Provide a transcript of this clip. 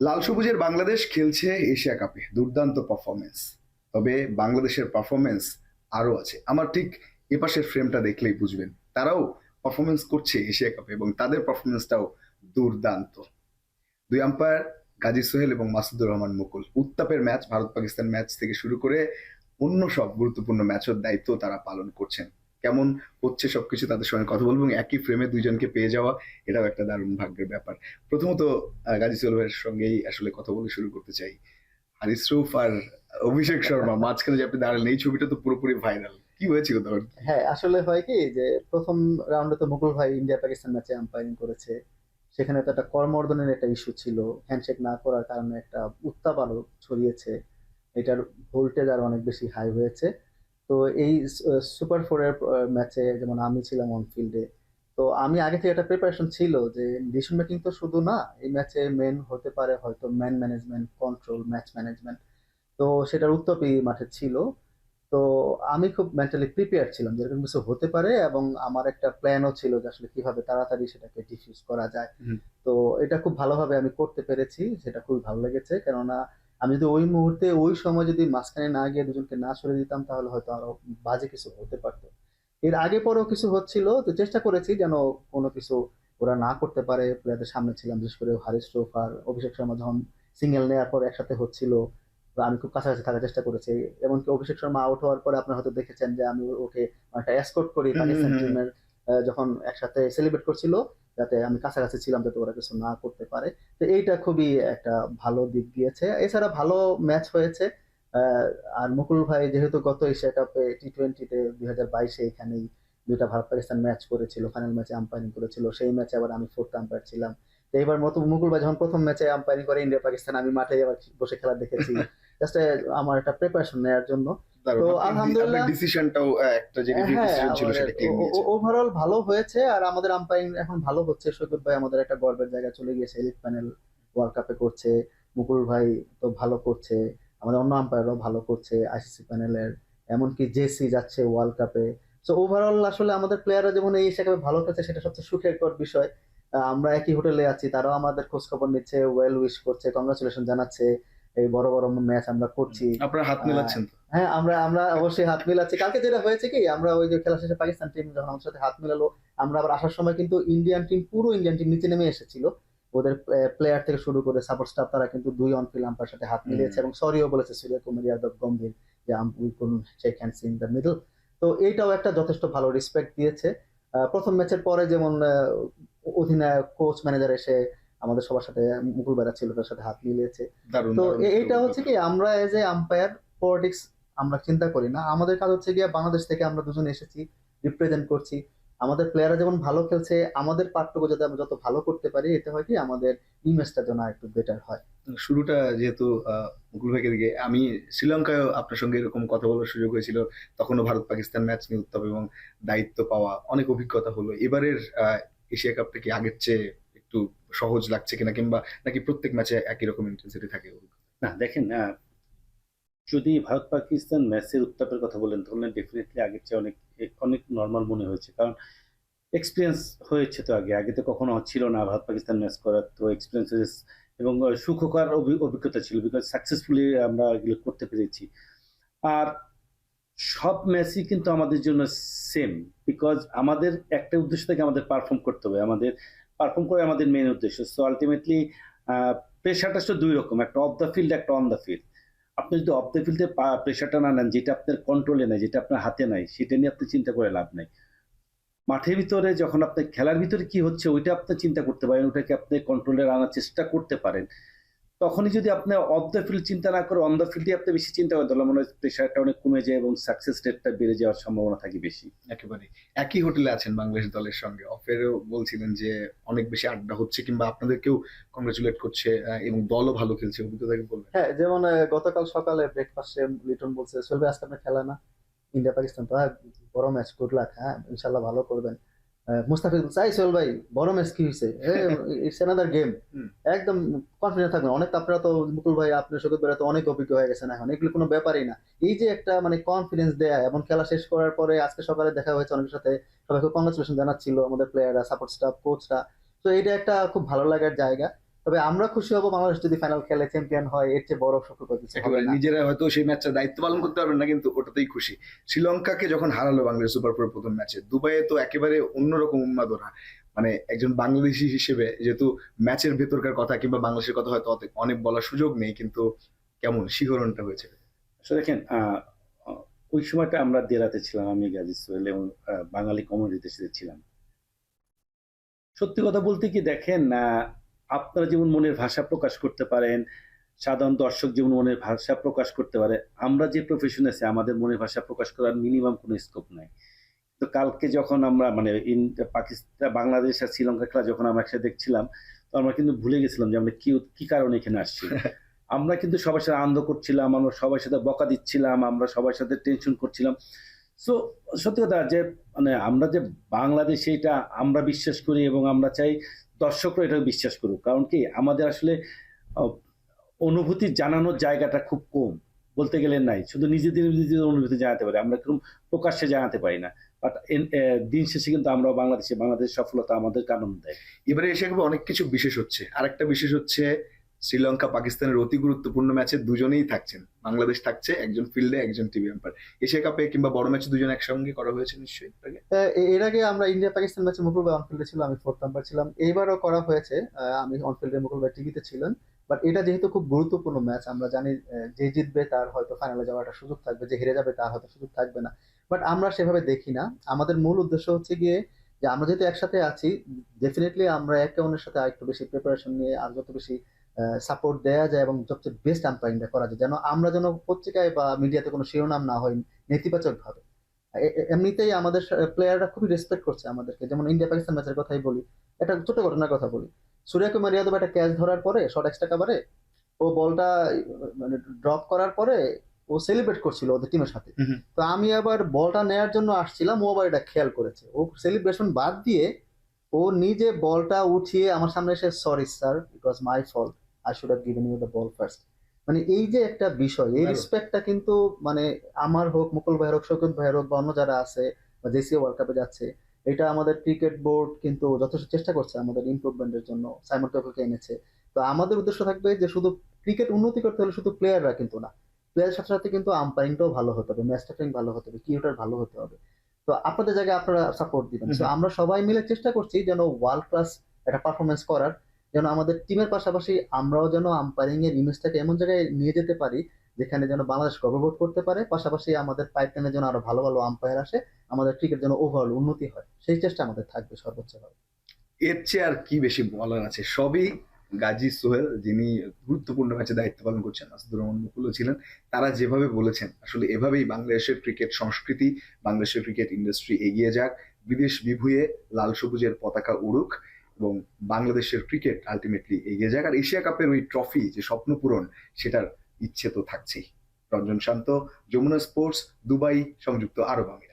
লাল সবুজের বাংলাদেশ খেলছে এশিয়া কাপে, দুর্দান্ত পারফরমেন্স তবে বাংলাদেশের পারফরমেন্স আরও আছে। আমার ঠিক এপাশের ফ্রেমটা দেখলেই বুঝবেন। তারাও পারফরমেন্স করছে এশিয়া কাপে এবং তাদের পারফরমেন্সটাও দুর্দান্ত। দুই আম্পায়ার গাজী সোহেল এবং মাসুদুর রহমান মুকুল। উত্তাপের ম্যাচ ভারত পাকিস্তান ম্যাচ থেকে শুরু করে অন্য সব গুরুত্বপূর্ণ ম্যাচের দায়িত্ব তারা পালন করছেন। কেমন হচ্ছে সবকিছু তাদের সঙ্গে কথা বলব এবং একই ফ্রেমে দুইজনকে পেয়ে যাওয়া, এটাও একটা দারুণ ভাগ্যের ব্যাপার। প্রথমত গাজী সোহেলের সঙ্গেই আসলে কথা বলে শুরু করতে চাই। হারিস রুফ আর অভিষেক শর্মা, মাঝখানে যে আপনি দাঁড়ালেন, এই ছবিটা তো পুরোপুরি ভাইরাল কি হয়েছিল তখন? হ্যাঁ আসলে হয় কি যে, প্রথম রাউন্ডে তো মুকুল ভাই ইন্ডিয়া পাকিস্তান ম্যাচে আম্পায়ারিং করেছে। সেখানে তো একটা কর্মর্দনের একটা ইস্যু ছিল। হ্যান্ডশেক না করার কারণে একটা উত্তাপ আলো ছড়িয়েছে। এটার ভোল্টেজ আর অনেক বেশি হাই হয়েছে। তো এই সুপার ফোরের ম্যাচে যেমন আমি ছিলাম অন ফিল্ডে তো আমি আগে থেকে একটা প্রিপারেশন ছিল যে ডিসিশন মেকিং তো শুধু না এই ম্যাচে মেন হতে পারে হয়তো man management control match management তো সেটার উত্তপই মাঠে ছিল। তো আমি খুব মেন্টালি প্রিপেয়ার ছিলাম যে এরকম কিছু হতে পারে এবং আমার একটা প্ল্যানও ছিল যে আসলে কীভাবে তাড়াতাড়ি সেটাকে ডিফিউজ করা যায়। তো এটা খুব ভালোভাবে আমি করতে পেরেছি সেটা খুবই ভালো লেগেছে। কেননা আমি যদি ওই মুহূর্তে ওই সময় যদি মাঝখানে না গিয়ে দুজনকে না সরে দিতাম তাহলে হয়তো আরও বাজে কিছু হতে পারতো। এর আগে পরেও কিছু হচ্ছিল তো চেষ্টা করেছি যেন কোনো কিছু ওরা না করতে পারে। প্লেয়ারদের সামনে ছিলাম বিশেষ করে হারিস রোফ আর অভিষেক শর্মা যখন সিঙ্গেল নেওয়ার পর একসাথে হচ্ছিল আমি খুব কাছাকাছি থাকার চেষ্টা করেছি। এমনকি অভিষেক শর্মা আউট হওয়ার পরে আপনারা হয়তো দেখেছেন যে আমি ওকে একটা এসকর্ট করি পাকিস্তান। টিমের যখন একসাথে সেলিব্রেট করছিল যাতে আমি কাছাকাছি ছিলাম যাতে ওরা কিছু না করতে পারে। তো এইটা খুবই একটা ভালো দিক গিয়েছে। এছাড়া ভালো ম্যাচ হয়েছে। আর মুকুল ভাই যেহেতু গত এশিয়া কাপে টি টোয়েন্টিতে দুই হাজার বাইশে এখানেই দুইটা ভারত পাকিস্তান ম্যাচ করেছিল ফাইনাল ম্যাচে আম্পায়ারিং করেছিল। সেই ম্যাচে আবার আমি ফোর্থ আম্পায়ার ছিলাম। তো এবার মতো মুকুল ভাই যখন প্রথম ম্যাচে আম্পায়ারিং করে ইন্ডিয়া পাকিস্তান আমি মাঠে আবার বসে খেলা দেখেছি। জাস্ট আমার একটা প্রিপারেশন নেওয়ার জন্য। তো আলহামদুলিল্লাহ- ডিসিশনটাও একটা যে ডিসিশন ছিল সেটা ওভারঅল ভালো হয়েছে আর আমাদের আম্পায়ারিং এখন ভালো হচ্ছে। সৈকত ভাই আমাদের একটা গর্বের জায়গায় চলে গিয়েছে এলিট প্যানেল ওয়ার্ল্ড কাপে করছে। মুকুল ভাই তো ভালো করছে আমাদের অন্য ভালো করছে আইসিসি প্যানেলের এমনকি জেসি যাচ্ছে ওয়ার্ল্ড কাপে সো ওভারঅল আসলে আমাদের প্লেয়াররা যেমন এই এশিয়া কাপে ভালো খেলছে সেটা সবচেয়ে সুখের বিষয়। আমরা একই হোটেলে আছি তারাও আমাদের খোঁজ খবর নিচ্ছে ওয়েল উইশ করছে কংগ্রাচুলেশন জানাচ্ছে। এই বড় বড় ম্যাচ আমরা করছি। আপনারা হাত মেলাচ্ছেন হ্যাঁ আমরা আমরা অবশ্যই হাত মিলাচ্ছি। কালকে যেটা হয়েছে কি আমরা ওই যে খেলা শেষে পাকিস্তান টিম যখন আমাদের সাথে হাত মিলালো আমরা আবার আসার সময় কিন্তু ইন্ডিয়ান টিম পুরো ইন্ডিয়ান টিম নিচে নেমে এসেছিল। ওদের প্লেয়ার থেকে শুরু করে সাপোর্ট স্টাফ তারা কিন্তু দুই অন ফিল আম্পার সাথে হাত মিলিয়েছে এবং সরিও বলেছে সূর্য কুমার যাদব গম্ভীর যে we can shake hands in the middle তো এইটাও একটা যথেষ্ট ভালো রেসপেক্ট দিয়েছে। প্রথম ম্যাচের পরে যেমন অধিনায়ক কোচ ম্যানেজার এসে আমাদের সবার সাথে মুকুল বেড়া ছিল তার সাথে হাত মিলিয়েছে। তো এইটা হচ্ছে কি আমরা এজ এ আম্পায়ার পলিটিক্স আমরা চিন্তা করি না। আমাদের কাজ হচ্ছে গিয়ে বাংলাদেশ থেকে আমরা দুজন এসেছি রিপ্রেজেন্ট করছি। আমাদের প্লেয়াররা যেমন ভালো খেলছে আমাদের পার্টটুকু যদি আমরা যত ভালো করতে পারি এটা হয় কি আমাদের ইমেজটা যেন একটু বেটার হয়। শুরুটা যেহেতু মুকুল ভাইকে দিকে আমি শ্রীলঙ্কায় আপনার সঙ্গে এরকম কথা বলার সুযোগ হয়েছিল। তখনও ভারত পাকিস্তান ম্যাচ নিয়ে উত্তাপ এবং দায়িত্ব পাওয়া অনেক অভিজ্ঞতা হলো। এবারের আহ, এশিয়া কাপটা কি আগের চেয়ে একটু সহজ লাগছে কিনা কিংবা নাকি প্রত্যেক ম্যাচে একই রকম ইন্টেন্সিটি থাকে? না, দেখেন যদি ভারত পাকিস্তান ম্যাচের উত্তাপের কথা বলেন তাহলে ডেফিনেটলি আগের চেয়ে অনেক অনেক নর্মাল মনে হয়েছে। কারণ এক্সপিরিয়েন্স হয়েছে তো আগে। আগে তো কখনো ছিল না ভারত পাকিস্তান ম্যাচ করার, তো এক্সপিরিয়েন্স এবং সুখকর অভি- অভিজ্ঞতা ছিল বিকজ সাকসেসফুলি আমরা এগুলো করতে পেরেছি। আর সব ম্যাচই কিন্তু আমাদের জন্য সেম বিকজ আমাদের একটা উদ্দেশ্য থেকে আমাদের পারফর্ম করতে হবে, আমাদের পারফর্ম করে আমাদের মেন উদ্দেশ্য। সো আলটিমেটলি প্রেশারটা শুধু দুই রকম, একটা অফ দ্য ফিল্ড একটা অন দ্য ফিল্ড আপনি যদি অফ দ্য ফিল্ডে প্রেশারটা না নেন, যেটা আপনার কন্ট্রোলে নাই, যেটা আপনার হাতে নাই, সেটা নিয়ে আপনি চিন্তা করে লাভ নাই। মাঠের ভিতরে যখন আপনার খেলার ভিতরে কি হচ্ছে, ওইটা আপনি চিন্তা করতে পারেন, ওটাকে আপনি কন্ট্রোলে আনার চেষ্টা করতে পারেন। তখনই যদি আপনি অফ দ্য ফিল্ড চিন্তা না করে অন দ্য ফিল্ডে আপনি বেশি চিন্তা করেন তাহলে মনে হয় প্রেশারটা অনেক কমে যায় এবং সাকসেস রেটটা বেড়ে যাওয়ার সম্ভাবনা থাকে বেশি। একেবারে একই হোটেলে আছেন বাংলাদেশ দলের সঙ্গে। অফেরও বলছিলেন যে অনেক বেশি আড্ডা হচ্ছে কিংবা আপনাদের আপনাদেরকেও কংগ্রেচুলেট করছে এবং দলও ভালো খেলছে। অভিজ্ঞতাকে বলবেন? হ্যাঁ যেমন গতকাল সকালে ব্রেকফাস্টে লিটন বলছে চলবে আজকে আপনার খেলা না। ইন্ডিয়া পাকিস্তান তো হ্যাঁ বড় ম্যাচ গুড লাক হ্যাঁ ইনশাল্লাহ ভালো করবেন। মুস্তাফিজ চাই সোহেল ভাই বড় ম্যাচ কি হয়েছে ইটস অ্যানাদার গেম একদম কনফিডেন্ট থাকবেন। অনেক আপনারা তো মুকুল ভাই আপনার সৈকত বেড়াতে অনেক অভিজ্ঞ হয়ে গেছেন এখন। এগুলো কোনো ব্যাপারই না। এই যে একটা মানে কনফিডেন্স দেয়া এবং খেলা শেষ করার পরে আজকে সকালে দেখা হয়েছে অনেকের সাথে। সবাইকে কংগ্রেচুলেশন জানাচ্ছিল আমাদের প্লেয়াররা সাপোর্ট স্টাফ কোচরা তো এটা একটা খুব ভালো লাগার জায়গা। তবে আমরা খুশি হব বাংলাদেশ যদি ফাইনাল খেলে চ্যাম্পিয়ন হয় এর চেয়ে বড় একেবারে না। নিজেরা হয়তো সেই ম্যাচটা দায়িত্ব পালন করতে পারবেন না কিন্তু ওটাতেই খুশি। শ্রীলঙ্কাকে যখন হারালো বাংলাদেশ সুপার ফোর প্রথম ম্যাচে দুবাইয়ে তো একেবারে অন্যরকম উন্মাদনা। মানে একজন বাংলাদেশি হিসেবে যেহেতু ম্যাচের ভেতরকার কথা কিংবা বাংলাদেশের কথা হয়তো অত- অনেক বলার সুযোগ নেই কিন্তু কেমন শিহরণটা হয়েছে? দেখেন ওই সময়টা আমরা দেরাতে ছিলাম আমি গাজী সোহেল এবং আহ, বাঙালি কমিউনিটিতে সাথে ছিলাম। সত্যি কথা বলতে কি দেখেন আহ, আপনারা যেমন মনের ভাষা প্রকাশ করতে পারেন সাধারণ দর্শক যেমন মনের ভাষা প্রকাশ করতে পারে আমরা যে প্রফেশন আছে আমাদের মনের ভাষা প্রকাশ করার মিনিমাম কোনো স্কোপ নাই। তো কালকে যখন আমরা মানে ইন পাকিস্তান বাংলাদেশ আর শ্রীলঙ্কা খেলা যখন আমরা একসাথে দেখছিলাম তো আমরা কিন্তু ভুলে গেছিলাম যে আমরা কি কি কারণে এখানে আসছি। আমরা কিন্তু সবার সাথে আনন্দ করছিলাম আমরা সবার সাথে বকা দিচ্ছিলাম আমরা সবার সাথে টেনশন করছিলাম। সো সত্যি কথা যে মানে আমরা যে বাংলাদেশে এটা আমরা বিশ্বাস করি এবং আমরা চাই দর্শকরা এটা বিশ্বাস করুক। কারণ কি? আমাদের আসলে অনুভূতি জানানোর জায়গাটা খুব কম। বলতে গেলে নাই। শুধু নিজেদের নিজেদের অনুভূতি জানাতে পারি। আমরা এরকম প্রকাশ্যে জানাতে পারি না। বাট দিন শেষে কিন্তু আমরা বাংলাদেশে বাংলাদেশ সফলতা আমাদের কারণ দেয়। এবারে এসে অনেক কিছু বিশেষ হচ্ছে। আরেকটা বিশেষ হচ্ছে শ্রীলঙ্কা, পাকিস্তানের অতি গুরুত্বপূর্ণ ম্যাচে দুজনেই থাকছেন। বাংলাদেশ থাকছে একজন ফিল্ডে, একজন টিভি এম্পায়ার। এশিয়া কাপে কিংবা বড় ম্যাচে দুজন একসঙ্গে করা হয়েছে নিশ্চয়ই? এর আগে? আমরা ইন্ডিয়া পাকিস্তান ম্যাচে মুকুল ভাই অনফিল্ডে ছিল, আমি ফোর্থ নাম্বার ছিলাম। এইবারও করা হয়েছে আমি অনফিল্ডে মুকুল ভাই টিভিতে ছিলেন। বাট এটা যেহেতু খুব গুরুত্বপূর্ণ ম্যাচ, আমরা জানি যে জিতবে তার হয়তো ফাইনালে যাওয়ার সুযোগ থাকবে, যে হেরে যাবে তার হয়তো সুযোগ থাকবে না। বাট আমরা সেভাবে দেখি না। আমাদের মূল উদ্দেশ্য হচ্ছে গিয়ে যে আমরা যেহেতু একসাথে আছি ডেফিনেটলি আমরা একে অন্যের সাথে আরেকটু বেশি প্রিপারেশন নিয়ে আর যত বেশি সাপোর্ট দেওয়া যায় এবং সবচেয়ে বেস্ট আম্পায়ারিংটা করা যায়। যেন আমরা যেন পত্রিকায় বা মিডিয়াতে কোনো শিরোনাম না হয় নেতিবাচক ভাবে এ- এ- এমনিতেই আমাদের প্লেয়াররা খুবই রেসপেক্ট করছে আমাদেরকে। যেমন ইন্ডিয়া পাকিস্তান ম্যাচের কথাই বলি একটা ছোট ঘটনার কথা বলি। সূর্য কুমার যাদব একটা ক্যাচ ধরার পরে শর্ট এক্সট্রা কাভারে ও বলটা মানে ড্রপ করার পরে ও সেলিব্রেট করছিল ওদের টিমের সাথে। তো আমি আবার বলটা নেয়ার জন্য আসছিলাম ও আবার এটা খেয়াল করেছে। ও সেলিব্রেশন বাদ দিয়ে ও নিজে বলটা উঠিয়ে আমার সামনে এসে sorry sir it was my fault I should have given you the ball first মানে এই যে একটা বিষয় এই রেসপেক্টটা কিন্তু মানে আমার হোক মুকুল ভাইয়ের হোক ভাইয়ের হোক বা অন্য যারা আছে বা জেসিও ওয়ার্ল্ড কাপে যাচ্ছে এটা আমাদের ক্রিকেট বোর্ড কিন্তু যথেষ্ট চেষ্টা করছে আমাদের ইমপ্রুভমেন্টের জন্য সাইমন এনেছে। তো আমাদের উদ্দেশ্য থাকবে যে শুধু ক্রিকেট উন্নতি করতে হলে শুধু প্লেয়াররা কিন্তু না। প্লেয়ারের সাথে সাথে কিন্তু আম্পায়ারিংটাও ভালো হতে হবে ম্যাচ টেকিং ভালো হতে হবে কিউটার ভালো হতে হবে। তো আপনাদের জায়গায় আপনারা সাপোর্ট দিবেন। আমরা সবাই মিলে চেষ্টা করছি যেন ওয়ার্ল্ড ক্লাস একটা পারফরমেন্স করার। যেন আমাদের টিমের পাশাপাশি আমরাও যেন আম্পায়ারিং এর ইমেজটাকে এমন জায়গায় নিয়ে যেতে পারি, যেখানে যেন বাংলাদেশ গর্ববোধ করতে পারে, পাশাপাশি আমাদের পাইপলাইনের জন্য আরও ভালো ভালো আম্পায়ার আসে, আমাদের ক্রিকেট যেন ওভারঅল উন্নতি হয়। সেই চেষ্টা আমাদের থাকবে সর্বোচ্চ ভাবে এর চেয়ে আর কি বেশি বলার আছে? সবই গাজী সোহেল, যিনি গুরুত্বপূর্ণ ম্যাচে দায়িত্ব পালন করছেন মাসুদুর রহমান মুকুলও ছিলেন, তারা যেভাবে বলেছেন, আসলে এভাবেই বাংলাদেশের ক্রিকেট সংস্কৃতি, বাংলাদেশের ক্রিকেট ইন্ডাস্ট্রি এগিয়ে যাক, বিদেশ বিভুয়ে লাল সবুজের পতাকা উড়ুক এবং বাংলাদেশের ক্রিকেট আলটিমেটলি এগিয়ে যাক। আর এশিয়া কাপের ওই ট্রফি যে স্বপ্ন পূরণ, সেটার ইচ্ছে তো থাকছেই। রঞ্জন শান্ত, যমুনা স্পোর্টস দুবাই সংযুক্ত আরব আমিরাত।